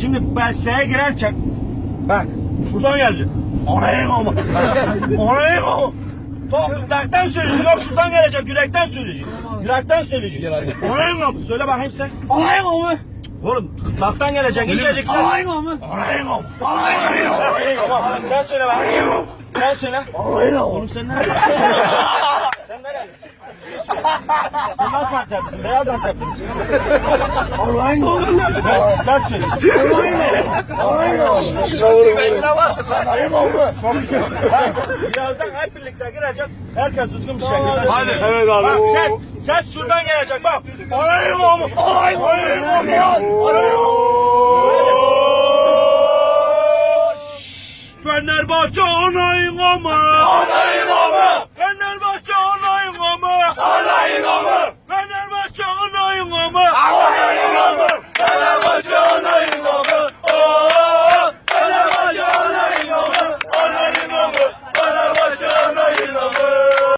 Şimdi mesleğe girerken bak şuradan gelecek. Anayın ama. Anayın ama. Top söyleyecek. Yok şuradan gelecek. Yürekten söyleyecek. Yürekten söyleyecek. Anayın ama. Söyle bakayım sen. Anayın ama. Oğlum gırtlaktan gelecek. İncecik sen. Anayın ama. Anayın ama. Anayın ama. Sen söyle bakayım. Sen söyle. Anayın ama. Oğlum sen nerede? Sen nasıl Anteplisin? Beyaz Anteplisin. Sen söyle. Allah'ın oğlu. Besine basın lan. Allah'ın oğlu. Birazdan hep birlikte gireceğiz. Herkes düzgün bir şekilde. Hadi. Evet abi. Bak sen, sen şuradan gelecek bak. Allah'ın oğlu. Allah'ın oğlu. Allah'ın oğlu. Fenerbahçe anayın ama. Anayın